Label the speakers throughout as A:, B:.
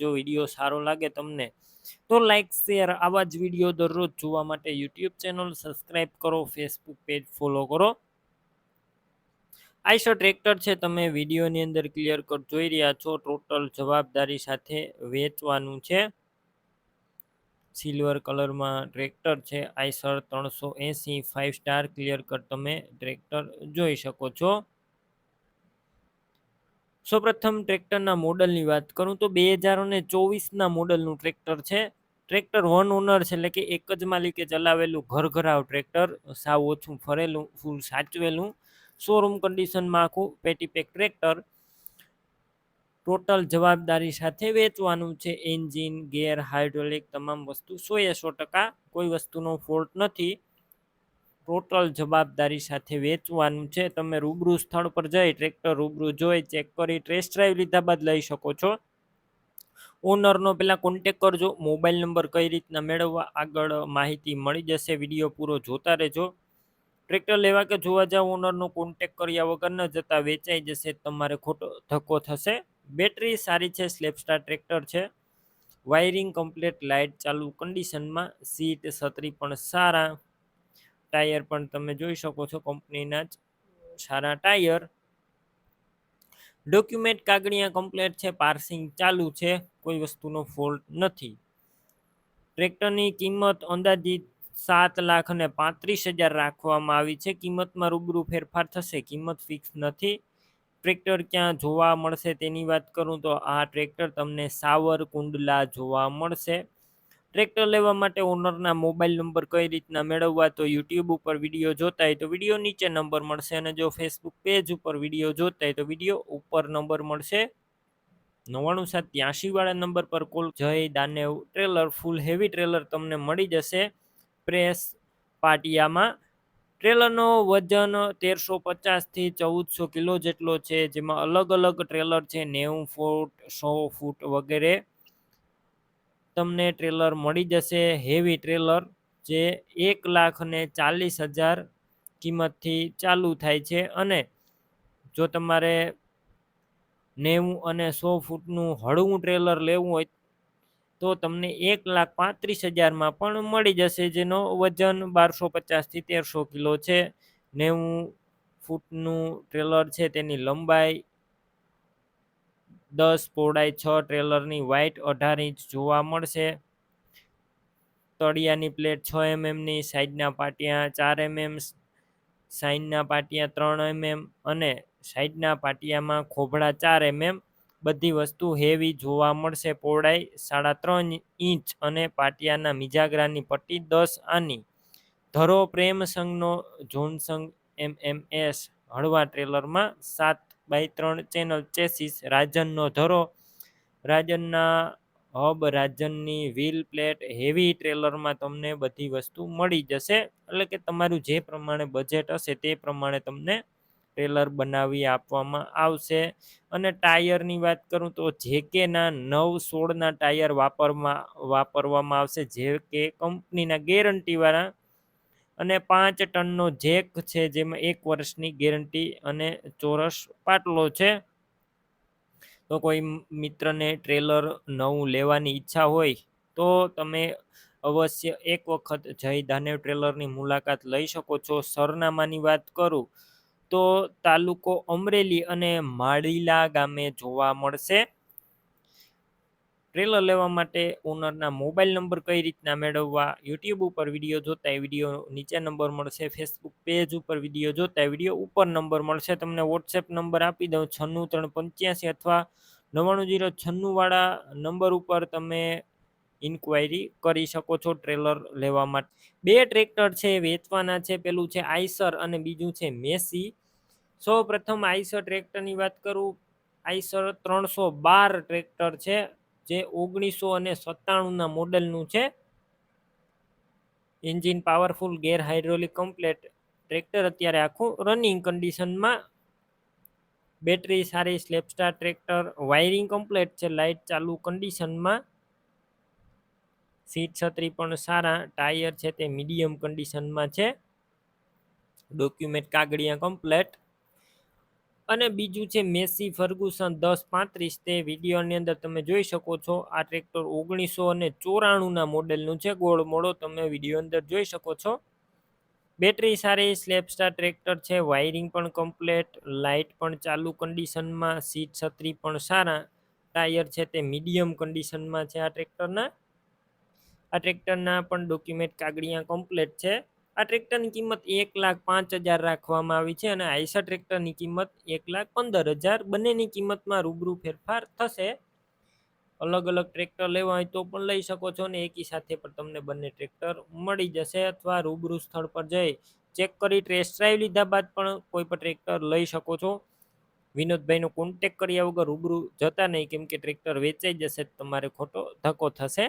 A: જો વીડિયો સારો લાગે તમને, તો લાઈક શેર આવા જ વીડિયો દરરોજ જોવા માટે યુટ્યુબ ચેનલ સબસ્ક્રાઈબ કરો ફેસબુક પેજ ફોલો કરો. આઈશો ટ્રેક્ટર છે, તમે વિડીયોની અંદર ક્લિયર કટ જોઈ રહ્યા છો ટોટલ જવાબદારી સાથે વેચવાનું છે. સિલ્વર કલરમાં ટ્રેક્ટર છે, આઈસર ત્રણસો એંસી ફાઇવ સ્ટાર ક્લિયર કટ તમે ટ્રેક્ટર જોઈ શકો છો. સૌપ્રથમ ટ્રેક્ટરના મોડલની વાત કરું તો બે હજાર અને ચોવીસના મોડલનું ટ્રેક્ટર છે. ટ્રેક્ટર વન ઓનર છે, એટલે કે એક જ માલિકે ચલાવેલું ઘર ઘરાવ ટ્રેક્ટર. સાવ ઓછું ફરેલું, ફૂલ સાચવેલું. શોરૂમ કન્ડિશનમાં આખું પેટીપેક ટ્રેક્ટર. ટોટલ જવાબદારી સાથે વેચવાનું છે. એન્જિન ગેર હાઇડ્રોલિક તમામ વસ્તુ સો એ સો ટકા. કોઈ વસ્તુનો ફોલ્ટ નથી. ટોટલ જવાબદારી સાથે વેચવાનું છે. તમે રૂબરૂ સ્થળ પર જઈ ટ્રેક્ટર રૂબરૂ જોઈ, ચેક કરી, ટેસ્ટ ડ્રાઈવ લીધા બાદ લઈ શકો છો. ઓનરનો પહેલાં કોન્ટેક કરજો. મોબાઈલ નંબર કઈ રીતના મેળવવા આગળ માહિતી મળી જશે. વીડિયો પૂરો જોતા રહેજો. ટ્રેક્ટર લેવા કે જોવા જાવ, ઓનરનો કોન્ટેક કર્યા વગર ન જતા વેચાઈ જશે. તમારે ખોટો ધક્કો થશે. બેટરી સારી છે સ્લેપસ્ટાર ટ્રેક્ટર છે. વાયરિંગ કમ્પ્લીટ, લાઇટ ચાલુ કન્ડિશનમાં સીટ, છત્રી પણ સારા. ટાયર પણ તમે જોઈ શકો છો કંપનીના જ સારા ટાયર. ડોક્યુમેન્ટ કાગળિયા કમ્પ્લેટ છે, પાર્સિંગ ચાલુ છે, કોઈ વસ્તુનો ફોલ્ટ નથી. ટ્રેક્ટરની કિંમત અંદાજિત સાત લાખ અને પાંત્રીસ હજાર રાખવામાં આવી છે. કિંમતમાં રૂબરૂ ફેરફાર થશે, કિંમત ફિક્સ નથી. ટ્રેક્ટર ક્યાં જોવા મળશે તેની વાત કરું તો આ ટ્રેક્ટર તમને સાવર કુંડલા જોવા મળશે. ટ્રેક્ટર લેવા માટે ઓનરના મોબાઈલ નંબર કઈ રીતના મેળવવા તો યુટ્યુબ ઉપર વીડિયો જોતા હોય તો વીડિયો નીચે નંબર મળશે અને જો ફેસબુક પેજ ઉપર વીડિયો જોતા હોય તો વીડિયો ઉપર નંબર મળશે. નવ્વાણું સાત ત્યાંશી વાળા નંબર પર કોલ જય દાનેવ ટ્રેલર ફૂલ હેવી ટ્રેલર તમને મળી જશે. પ્રેસ પાટિયામાં. ટ્રેલરનો વજન તેરસો પચાસથી ચૌદસો કિલો જેટલો છે, જેમાં અલગ અલગ ટ્રેલર છે, નેવું ફૂટ, સો ફૂટ વગેરે. તમને ટ્રેલર મળી જશે. હેવી ટ્રેલર જે એક લાખ ને ચાલીસ હજાર કિંમતથી ચાલુ થાય છે. અને જો તમારે નેવું અને સો ફૂટનું હળવું ટ્રેલર લેવું હોય તો તમને એક લાખ પાંત્રીસ હજારમાં પણ મળી જશે, જેનો વજન બારસો પચાસથી તેરસો કિલો છે. નેવું ફૂટનું ટ્રેલર છે, તેની લંબાઈ દસ, પહોળાઈ છ, ટ્રેલરની વ્હાઇટ અઢાર ઇંચ જોવા મળશે. તળિયાની પ્લેટ છ એમએમની, સાઈડના પાટિયા ચાર એમએમ સાઈડના પાટિયા ત્રણ એમએમ અને સાઈડના પાટિયામાં ખોભળા ચાર એમએમ. બધી વસ્તુ હેવી જોવા મળશે. પહોળાઈ સાડા ત્રણ ઇંચ અને પાટિયાના મિજાગરાની પટ્ટી દસ આની. ધરો પ્રેમ સંઘનો જોનસંગ એમ એમ એસ હળવા ટ્રેલરમાં સાત બાય ત્રણ ચેનલ ચેસીસ રાજનનો ધરો. રાજનના હબ રાજનની વ્હીલ પ્લેટ હેવી ટ્રેલરમાં તમને બધી વસ્તુ મળી જશે. એટલે કે તમારું જે પ્રમાણે બજેટ હશે તે પ્રમાણે તમને ટ્રેલર બનાવી આપવામાં આવશે. અને ટાયરની વાત કરું તો જે કેના નવ સોળના ટાયર વાપરમાં વાપરવામાં આવશે. જે કે કંપનીના ગેરંટીવાળા અને પાંચ ટનનો જેક છે, જેમાં એક વર્ષની ગેરંટી અને ચોરસ પાટલો છે. તો કોઈ મિત્રને ટ્રેલર નવું લેવાની ઈચ્છા હોય, તો તમે અવશ્ય એક વખત જય દાનેવ ટ્રેલરની મુલાકાત લઈ શકો છો. સરનામાની વાત કરું તો તાલુકો અમરેલી અને માળીલા ગામે જોવા મળશે. ટ્રેલર લેવા માટે ઓનરના મોબાઈલ નંબર કઈ રીતના મેળવવા, યુટ્યુબ ઉપર વીડિયો જોતા એ વીડિયો નીચે નંબર મળશે, ફેસબુક પેજ ઉપર વીડિયો જોતા વીડિયો ઉપર નંબર મળશે. તમને વોટ્સએપ નંબર આપી દઉં, છન્નું ત્રણ પંચ્યાસી અથવા નવ્વાણું જીરો છન્નુંવાળા નંબર ઉપર તમે ઇન્ક્વાયરી કરી શકો છો ટ્રેલર લેવા માટે. બે ટ્રેક્ટર છે, વેચવાના છે, પેલું છે આઈસર અને બીજું છે મેસી. સૌ પ્રથમ આઈસર ટ્રેક્ટરની વાત કરું, આઈસર ત્રણસો બાર ટ્રેક્ટર છે. જે ઓગણીસો અને સત્તાણુંના મોડલનું છે. Engine powerful, gear hydraulic, complete. Tractor અત્યારે આખું રનિંગ કન્ડિશનમાં. બેટરી સારી, self starter tractor, wiring complete છે, લાઇટ ચાલુ કન્ડિશનમાં. સીટ છત્રી પણ સારા, ટાયર છે તે મીડિયમ કન્ડિશનમાં છે. ડોક્યુમેન્ટ કાગળિયા કમ્પ્લેટ. અને બીજું છે મેસી ફર્ગુસન દસ પાંત્રીસ. તે વિડીયોની અંદર તમે જોઈ શકો છો, આ ટ્રેક્ટર ઓગણીસો અને ચોરાણુંના મોડેલનું છે, ગોળ મોડો તમે વીડિયો અંદર જોઈ શકો છો. બેટરી સારી સ્લેપસ્ટાર ટ્રેક્ટર છે વાયરિંગ પણ કમ્પ્લેટ લાઇટ પણ ચાલુ કન્ડિશનમાં સીટ છત્રી પણ સારા, ટાયર છે તે મીડિયમ કન્ડિશનમાં છે આ ટ્રેક્ટરના આ ટ્રેક્ટરના પણ ડોક્યુમેન્ટ કાગળિયા કમ્પ્લેટ છે. આ ટ્રેક્ટરની કિંમત એક લાખ પાંચ હજાર રાખવામાં આવી છે અને આઈસા ટ્રેક્ટરની કિંમત એક લાખ પંદર હજાર. બંનેની કિંમતમાં રૂબરૂ ફેરફાર થશે. અલગ અલગ ટ્રેક્ટર લેવા હોય તો પણ લઈ શકો છો ને એકી સાથે પણ તમને બંને ટ્રેક્ટર મળી જશે અથવા રૂબરૂ સ્થળ પર જઈ ચેક કરી ટેસ્ટ ડ્રાઈવ લીધા બાદ પણ કોઈ પણ ટ્રેક્ટર લઈ શકો છો. વિનોદભાઈનો કોન્ટેક કર્યા વગર રૂબરૂ જતા નહીં કેમ કે ટ્રેક્ટર વેચાઈ જશે તમારે ખોટો ધક્કો થશે.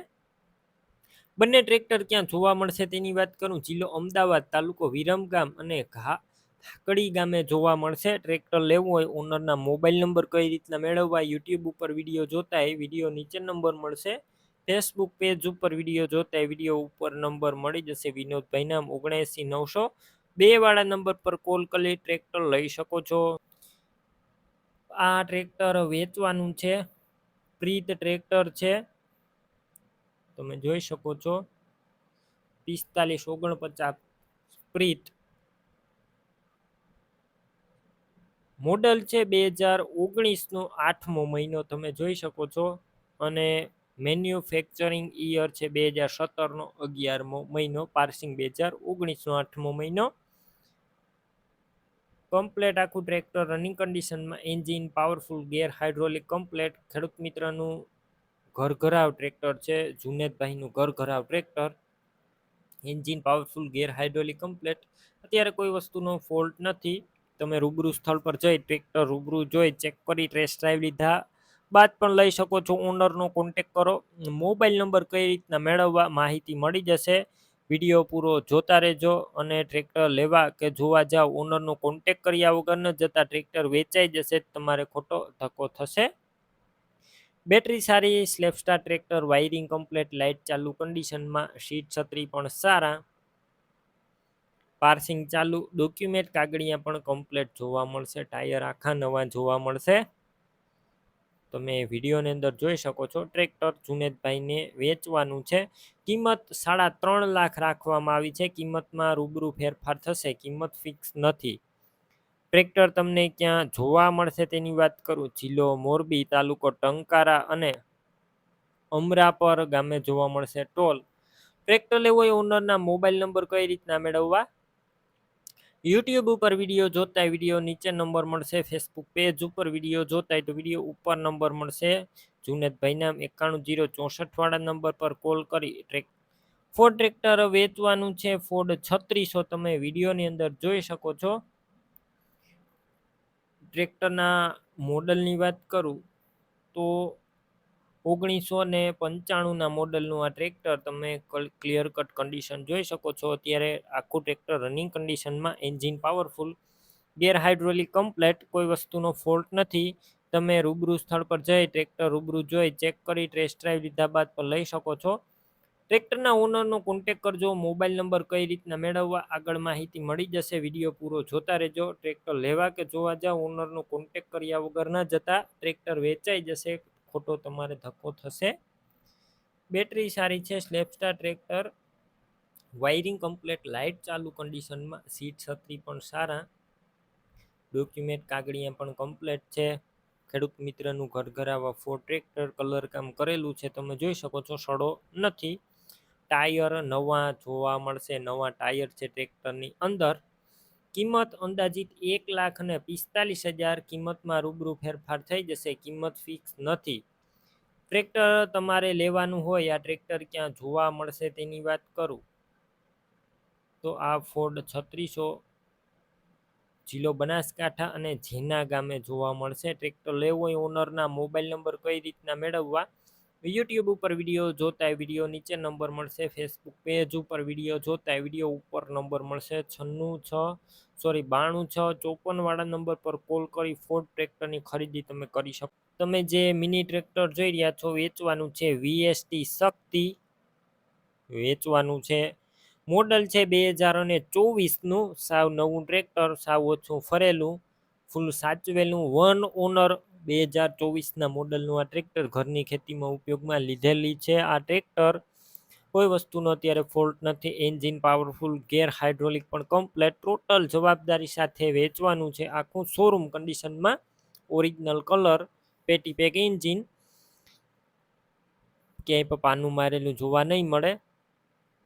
A: બંને ટ્રેક્ટર ક્યાં જોવા મળશે તેની વાત કરું? જિલ્લો અમદાવાદ તાલુકો વિરમગામ અને ઘા ધાકડી ગામે જોવા મળશે. ટ્રેક્ટર લેવું હોય ઓનરના મોબાઈલ નંબર કઈ રીતના મેળવવા, યુટ્યુબ ઉપર વીડિયો જોતા એ વીડિયો નીચે નંબર મળશે. ફેસબુક પેજ ઉપર વીડિયો જોતા એ વીડિયો ઉપર નંબર મળી જશે. વિનોદભાઈ નામ ઓગણએંસી નવસો બે વાળા નંબર પર કોલ કરી ટ્રેક્ટર લઈ શકો છો. આ ટ્રેક્ટર વેચવાનું છે. પ્રીત ટ્રેક્ટર છે. તમે જોઈ શકો છો. પિસ્તાલીસ ઓગણપચાસ પ્રીત મોડલ છે બે હજાર ઓગણીસનો આઠમો મહિનો તમે જોઈ શકો છો. અને મેન્યુફેક્ચરિંગ ઈયર છે બે હજાર સત્તરનો અગિયારમો મહિનો, પાર્સિંગ બે હજાર ઓગણીસનો આઠમો મહિનો. કમ્પ્લેટ આખું ટ્રેક્ટર રનિંગ કન્ડિશનમાં engine, powerful gear hydraulic complete. ખેડૂત મિત્રનું ઘર ઘરાવ ટ્રેક્ટર છે, જુનેદભાઈનું ઘર ઘરાવ tractor. Engine powerful, gear hydraulic, complete. અત્યારે કોઈ વસ્તુનો ફોલ્ટ નથી. તમે રૂબરૂ સ્થળ પર જઈ ટ્રેક્ટર રૂબરૂ જોઈ ચેક કરી, ટેસ્ટ ડ્રાઈવ લીધા. બાદ પણ લઈ શકો છો, ઓનરનો કોન્ટેક કરો. મોબાઈલ નંબર કઈ રીતના મેળવવા માહિતી મળી જશે. વીડિયો પૂરો જોતા રહેજો અને ટ્રેક્ટર લેવા કે જોવા જાવ ઓનરનો કોન્ટેક કર્યા વગર ન જતા ટ્રેક્ટર વેચાઈ જશે, તમારે ખોટો ધક્કો થશે. બેટરી સારી self starter tractor, wiring complete, light ચાલુ કન્ડિશનમાં સીટ છત્રી પણ સારા. પાર્સિંગ ચાલુ, ડોક્યુમેન્ટ કાગળિયા પણ કમ્પ્લેટ જોવા મળશે, ટાયર આખા નવા જોવા મળશે. તમે વિડીયોની અંદર જોઈ શકો છો, ટ્રેક્ટર જુનેદભાઈને વેચવાનું છે. કિંમત સાડા ત્રણ લાખ રાખવામાં આવી છે, કિંમતમાં રૂબરૂ ફેરફાર થશે, કિંમત ફિક્સ નથી. ટ્રેક્ટર તમને ક્યાં જોવા મળશે તેની વાત કરું. જિલ્લો મોરબી, તાલુકો ટંકારા અને અમરાપર ગામે જોવા મળશે ટોલ. ટ્રેક્ટર લેવો એ ઓનરના મોબાઈલ નંબર કઈ રીતના મેળવવા? યુટ્યુબ ઉપર વીડિયો જોતા વીડિયો નીચે નંબર મળશે. ફેસબુક પેજ ઉપર વીડિયો જોતા તો વીડિયો ઉપર નંબર મળશે. જુનેદભાઈ નામ એકાણું જીરો ચોસઠ વાળા નંબર પર કોલ કરી ટ્રેક, ફોર્ડ ટ્રેક્ટર વેચવાનું છે. ફોર્ડ છત્રીસો તમે વિડીયોની અંદર જોઈ શકો છો. ટ્રેક્ટરના મોડલની વાત કરું, તો ઓગણીસો ને પંચાણુંના મોડલનું આ ટ્રેક્ટર તમે ક્લિયર કટ કન્ડિશન જોઈ શકો છો. અત્યારે આખું ટ્રેક્ટર રનિંગ કન્ડિશનમાં engine powerful gear hydraulic complete કોઈ વસ્તુનો ફોલ્ટ નથી. તમે રૂબરૂ સ્થળ પર જઈ ટ્રેક્ટર રૂબરૂ જોઈ ચેક કરી ટેસ્ટ ડ્રાઈવ લીધા બાદ પર લઈ શકો છો. ટ્રેક્ટરના ઓનરનો કોન્ટેક કરજો મોબાઈલ નંબર કઈ રીતના મેળવવા, આગળ માહિતી મળી જશે વીડિયો પૂરો જોતા રહેજો. ટ્રેક્ટર લેવા કે જોવા જાઓ ઓનરનો કોન્ટેક કર્યા વગર ન જતા ટ્રેક્ટર વેચાઈ જશે, ખોટો તમારે ધક્કો થશે. બેટરી સારી છે self starter tractor wiring complete light ચાલુ કન્ડિશનમાં સીટ છત્રી પણ સારા. ડોક્યુમેન્ટ કાગળિયા પણ કમ્પ્લેટ છે. ખેડૂત મિત્રનું ઘર ઘરાવા ફોર ટ્રેક્ટર કલર કામ કરેલું છે, તમે જોઈ શકો છો, સડો નથી. ટાયર નવા જોવા મળશે, નવા ટાયર છે ટ્રેક્ટરની અંદર. કિંમત અંદાજિત એક લાખ અને પિસ્તાલીસ હજાર કિંમતમાં રૂબરૂ ફેરફાર થઈ જશે, કિંમત ફિક્સ નથી. ટ્રેક્ટર તમારે લેવાનું હોય, આ ટ્રેક્ટર ક્યાં જોવા મળશે તેની વાત કરું. તો આ ફોર્ડ છત્રીસો જિલ્લો બનાસકાંઠા અને જેના ગામે જોવા મળશે. ટ્રેક્ટર લેવું હોય ઓનરના મોબાઈલ નંબર કઈ રીતના મેળવવા? યુટ્યુબ ઉપર વીડિયો જોતા વીડિયો નીચે નંબર મળશે. ફેસબુક પેજ ઉપર વીડિયો જોતા વીડિયો ઉપર નંબર મળશે. છન્નું છ સોરી બાણું છ, ચોપનવાળા નંબર પર કોલ કરી ફોર્ડ ટ્રેક્ટરની ખરીદી તમે કરી શકો. તમે જે મિની ટ્રેક્ટર જોઈ રહ્યા છો, વેચવાનું છે વીએસટી શક્તિ. વેચવાનું છે. મોડલ છે બે હજાર અને ચોવીસનું. સાવ નવું ટ્રેક્ટર સાવ ઓછું ફરેલું. ફૂલ સાચવેલું. વન ઓનર બે હજાર ચોવીસના મોડલનું આ ટ્રેક્ટર ઘરની ખેતીમાં ઉપયોગમાં લીધેલી છે. આ ટ્રેક્ટર કોઈ વસ્તુનો અત્યારે ફોલ્ટ નથી. એન્જિન પાવરફુલ, ગેર હાઇડ્રોલિક, પણ કમ્પ્લેટ, ટોટલ જવાબદારી સાથે વેચવાનું છે. આખું શોરૂમ કન્ડિશનમાં ઓરિજિનલ કલર, પેટી પેક, એન્જિન. ક્યાંય પાનું મારેલું જોવા નહીં મળે.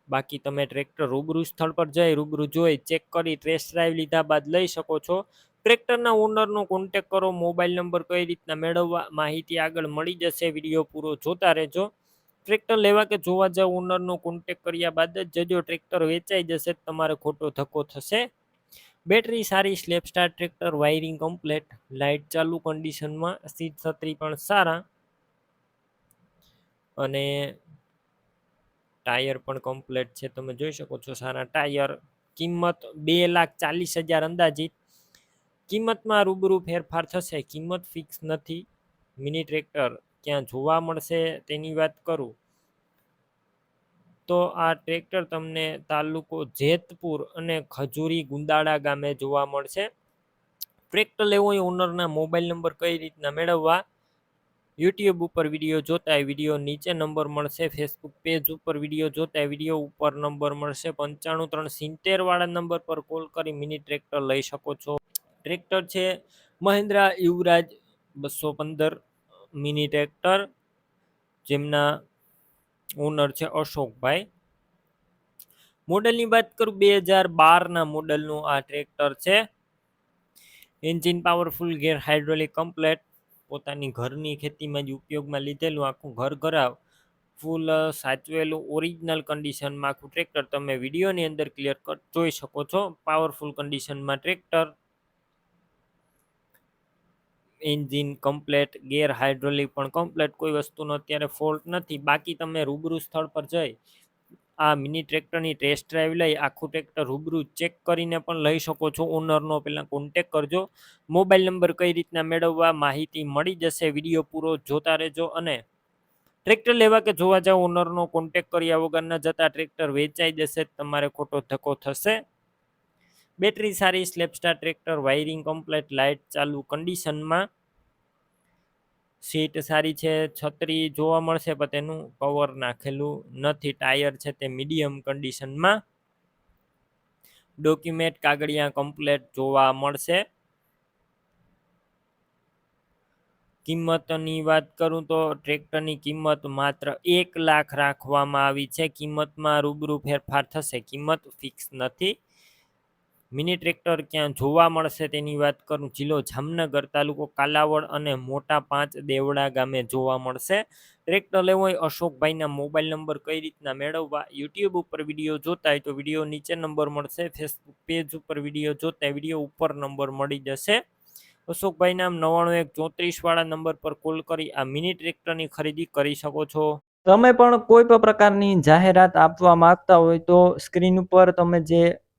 A: બાકી તમે ટ્રેક્ટર રૂબરૂ સ્થળ પર જઈ રૂબરૂ જોઈ, ચેક કરી, ટેસ્ટ ડ્રાઈવ લીધા બાદ લઈ શકો છો. ટ્રેક્ટરના ઓનરનો કોન્ટેક કરો મોબાઈલ નંબર કઈ રીતના મેળવવા, માહિતી આગળ મળી જશે વીડિયો પૂરો જોતા રહેજો. ટ્રેક્ટર લેવા કે જોવા જાવ ઓનરનો કોન્ટેક કર્યા બાદ જ જજો ટ્રેક્ટર વેચાઈ જશે, તમારે ખોટો ધક્કો થશે. બેટરી સારી self starter tractor wiring complete light ચાલુ કન્ડિશનમાં સીટ છત્રી પણ સારા. અને ટાયર પણ કમ્પ્લેટ છે, તમે જોઈ શકો છો, સારા ટાયર કિંમત બે લાખ ચાલીસ હજાર અંદાજિત. કિંમતમાં રૂબરૂ ફેરફાર થશે, કિંમત ફિક્સ નથી. મિની ટ્રેક્ટર ક્યાં જોવા મળશે તેની વાત કરું? તો આ ટ્રેક્ટર તમને તાલુકો જેતપુર અને ખજૂરી ગુંદાળા ગામે જોવા મળશે. ટ્રેક્ટર લેવો હોય ઓનરના મોબાઈલ નંબર કઈ રીતના મેળવવા? યુટ્યુબ ઉપર વીડિયો જોતા વીડિયો નીચે નંબર મળશે. ફેસબુક પેજ ઉપર વીડિયો જોતા વીડિયો ઉપર નંબર મળશે. પંચાણું ત્રણ સિત્તેર વાળા નંબર પર કોલ કરી મિની ટ્રેક્ટર લઈ શકો છો. ટ્રેક્ટર છે. મહિન્દ્રા યુવરાજ બસો પંદર મિની ટ્રેક્ટર જેમના ઓનર છે અશોકભાઈ. મોડલની વાત કરું, બે હજાર બારના મોડલનું આ ટ્રેક્ટર છે. Engine powerful, gear hydraulic, complete. પોતાની ઘરની ખેતીમાં જ ઉપયોગમાં લીધેલું આખું ઘર ઘરાવ. ફૂલ સાચવેલું ઓરિજિનલ કન્ડિશનમાં આખું ટ્રેક્ટર. તમે વિડીયોની અંદર ક્લિયર જોઈ શકો છો. પાવરફુલ કન્ડિશનમાં tractor. Engine complete gear hydraulic પણ કમ્પ્લેટ કોઈ વસ્તુનો અત્યારે ફોલ્ટ નથી. બાકી તમે રૂબરૂ સ્થળ પર જઈ આ મિની ટ્રેક્ટરની ટેસ્ટ ડ્રાઈવ લઈ આખું ટ્રેક્ટર રૂબરૂ ચેક કરીને પણ લઈ શકો છો. ઓનરનો પહેલાં કોન્ટેક કરજો. મોબાઈલ નંબર કઈ રીતના મેળવવા માહિતી મળી જશે વીડિયો પૂરો જોતા રહેજો અને ટ્રેક્ટર લેવા કે જોવા જાવ ઓનરનો કોન્ટેક કર્યા વગર ન જતા ટ્રેક્ટર વેચાઈ જશે, તમારે ખોટો ધક્કો થશે. બેટરી સારી self starter tractor wiring complete light ચાલુ કન્ડિશનમાં સીટ સારી છે, છત્રી જોવા મળશે પણ તેનું કવર નાખેલું નથી. ટાયર છે તે મીડિયમ કન્ડિશનમાં ડોક્યુમેન્ટ કાગળિયા કમ્પ્લેટ જોવા મળશે. કિંમતની વાત કરું તો ટ્રેક્ટરની કિંમત માત્ર એક લાખ રાખવામાં આવી છે. કિંમતમાં રૂબરૂ ફેરફાર થશે. કિંમત ફિક્સ નથી. મિની ટ્રેક્ટર ક્યાં જોવા મળશે તેની વાત કરું? જિલ્લો જામનગર તાલુકો કાલાવડ અને મોટા પાંચ દેવડા ગામે જોવા મળશે. ટ્રેક્ટર લેવો હોય અશોકભાઈના મોબાઈલ નંબર કઈ રીતના મેળવવા? યુટ્યુબ ઉપર વીડિયો જોતા હોય તો વીડિયો નીચે નંબર મળશે. ફેસબુક પેજ ઉપર વીડિયો જોતા વીડિયો ઉપર નંબર મળી જશે. અશોકભાઈ નામ નવાણું એક ચોત્રીસ વાળા નંબર પર કોલ કરી આ મિની ટ્રેક્ટરની ખરીદી કરી શકો છો.
B: તમે પણ કોઈ પણ પ્રકારની જાહેરાત આપવા માંગતા હોય તો સ્ક્રીન ઉપર તમે જે